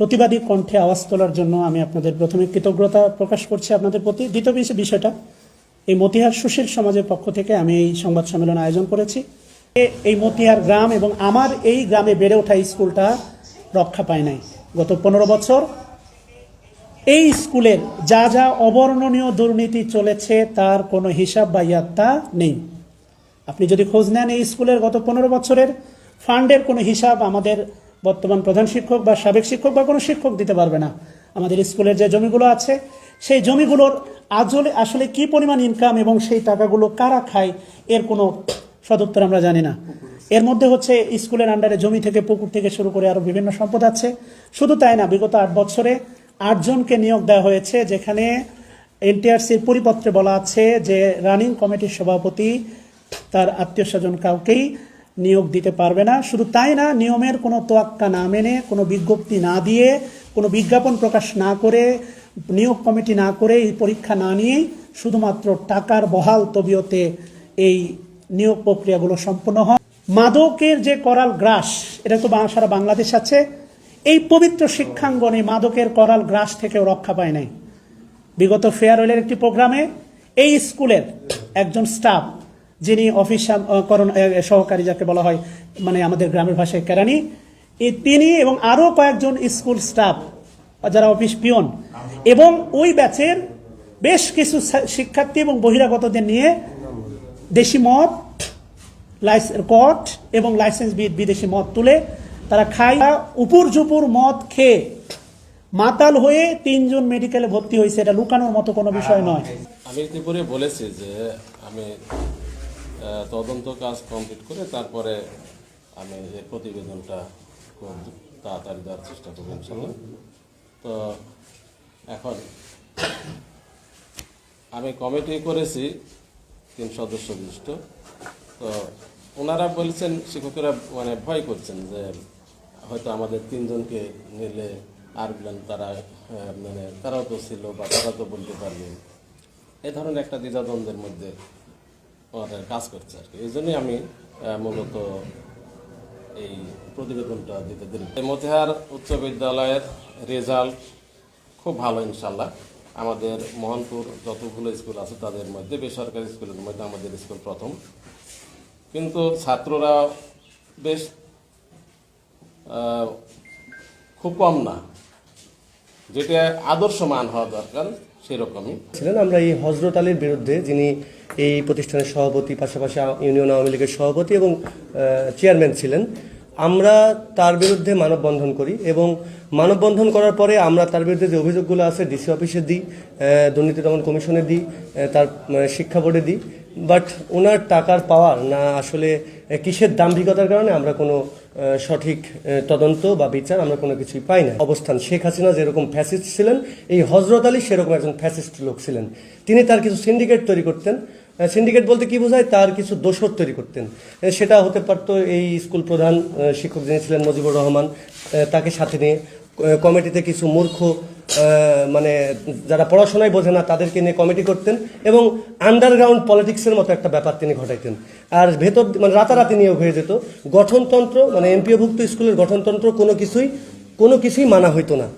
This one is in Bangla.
প্রতিবাদী কণ্ঠে আওয়াজ তোলার জন্য আমি আপনাদের প্রথমে কৃতজ্ঞতা প্রকাশ করছি আপনাদের প্রতি। দ্বিতীয় বিষয়টা, এই মতিহার সুশীল সমাজের পক্ষ থেকে আমি এই সংবাদ সম্মেলন আয়োজন করেছি। এই মতিহার গ্রাম এবং আমার এই গ্রামে বেড়ে ওঠা স্কুলটা রক্ষা পায় নাই। গত পনেরো বছর এই স্কুলের যা যা অবর্ণনীয় দুর্নীতি চলেছে তার কোনো হিসাব বা ইয়াত্তা নেই। আপনি যদি খোঁজ নেন এই স্কুলের গত পনেরো বছরের ফান্ডের কোনো হিসাব আমাদের বর্তমান প্রধান শিক্ষক বা সাবেক শিক্ষক বা কোনো শিক্ষক দিতে পারবে না। আমাদের স্কুলের যে জমিগুলো আছে, সেই জমিগুলোর আজলে, আসলে কি পরিমাণ ইনকাম এবং সেই টাকাগুলো কারা খায়, এর কোনো সদুত্তর আমরা জানি না। এর মধ্যে হচ্ছে স্কুলের আন্ডারে জমি থেকে পুকুর থেকে শুরু করে আরও বিভিন্ন সম্পদ আছে। শুধু তাই না, বিগত আট বছরে আটজনকে নিয়োগ দেওয়া হয়েছে, যেখানে এনটিআরসির পরিপত্রে বলা আছে যে রানিং কমিটির সভাপতি, তার আত্মীয় স্বজন কাউকেই নিয়োগ দিতে পারবে না। শুধু তাই না, নিয়মের কোনো তোয়াক্কা না মেনে, কোনো বিজ্ঞপ্তি না দিয়ে, কোনো বিজ্ঞাপন প্রকাশ না করে, নিয়োগ কমিটি না করে, এই পরীক্ষা না নিয়েই শুধুমাত্র টাকার বহাল তবিয়তে এই নিয়োগ প্রক্রিয়াগুলো সম্পন্ন হয়। মাদকের যে করাল গ্রাস, এটা তো সারা বাংলাদেশ আছে। এই পবিত্র শিক্ষাঙ্গনে মাদকের করাল গ্রাস থেকেও রক্ষা পায় নাই। বিগত ফেয়ারওয়েলের একটি প্রোগ্রামে এই স্কুলের একজন স্টাফ যিনি অফিস করণ- সহকারী যাকে বলা হয় মানে আমাদের গ্রামের ভাষায় কেরানি এই তিনি এবং আরও কয়েকজন স্কুল স্টাফ যারা অফিস পিয়ন এবং ওই ব্যাচের বেশ কিছু শিক্ষার্থী এবং বহিরাগতদের নিয়ে দেশি মদ লাইসেন্স কট এবং লাইসেন্স বিদেশি মদ তুলে তারা খায়। উপর জুপুর মদ খেয়ে মাতাল হয়ে তিনজন মেডিকেলে ভর্তি হয়েছে। এটা লুকানোর মতো কোনো বিষয় নয়। আমি ইতিপূর্বে বলেছি যে আমি তদন্ত কাজ কমপ্লিট করে তারপরে আমি এই প্রতিবেদনটা খুব তাড়াতাড়ি দেওয়ার চেষ্টা করব ইনশাল্লাহ তো এখন আমি কমিটি করেছি তিন সদস্য বিশিষ্ট। তো ওনারা বলছেন শিক্ষকেরা মানে ভয় করছেন যে হয়তো আমাদের তিনজনকে নিলে আর তারা আহ, মানে তারাও তো ছিল বা তারা তো বলতে পারবে। এ ধরনের একটা দ্বিধাদ্বন্দ্বের মধ্যে কাজ করছে আর কি। এই জন্যই আমি মূলত এই প্রতিবেদনটা দিতে এই মতিহার উচ্চ বিদ্যালয়ের রেজাল্ট খুব ভালো ইনশাল্লাহ আমাদের মোহনপুর যতগুলো স্কুল আছে তাদের মধ্যে, বেসরকারি স্কুলের মধ্যে আমাদের স্কুল প্রথম। কিন্তু ছাত্ররা বেশ খুব কম না। যেটা আদর্শ মান হওয়া দরকার, সেরকমই। ছিলেন আমরা এই হজরত আলীর বিরুদ্ধে, যিনি এই প্রতিষ্ঠানের সভাপতি, পাশাপাশি ইউনিয়ন আওয়ামী লীগের সভাপতি এবং চেয়ারম্যান ছিলেন। আমরা তার বিরুদ্ধে মানববন্ধন করি এবং মানববন্ধন করার পরে আমরা তার বিরুদ্ধে যে অভিযোগগুলো আছে, ডিসি অফিসে দিই দুর্নীতি দমন কমিশনে দিই তার শিক্ষা বোর্ডে দিই। বাট ওনার টাকার পাওয়ার না আসলে কিসের দাম্ভিকতার কারণে আমরা কোনো সঠিক তদন্ত বা বিচার আমরা কোনো কিছুই পাই না। অবস্থান শেখ হাসিনা যেরকম ফ্যাসিস্ট ছিলেন, এই হজরত আলী সেরকম একজন ফ্যাসিস্ট লোক ছিলেন। তিনি তার কিছু সিন্ডিকেট তৈরি করতেন। সিন্ডিকেট বলতে কি বোঝায়? তার কিছু দোষর তৈরি করতেন। সেটা হতে পারত এই স্কুল প্রধান শিক্ষক যিনি ছিলেন মজিবুর রহমান তাকে সাথে নিয়ে কমিটিতে কিছু মূর্খ মানে যারা পড়াশোনায় বোঝে না, তাদেরকে নিয়ে কমিটি করতেন এবং আন্ডারগ্রাউন্ড পলিটিক্সের মতো একটা ব্যাপার তিনি ঘটাইতেন। আর ভেতর মানে রাতারাতি নিয়োগ হয়ে যেত। গঠনতন্ত্র মানে এমপিওভুক্ত স্কুলের গঠনতন্ত্র কোনো কিছুই কোনো কিছুই মানা হইতো না।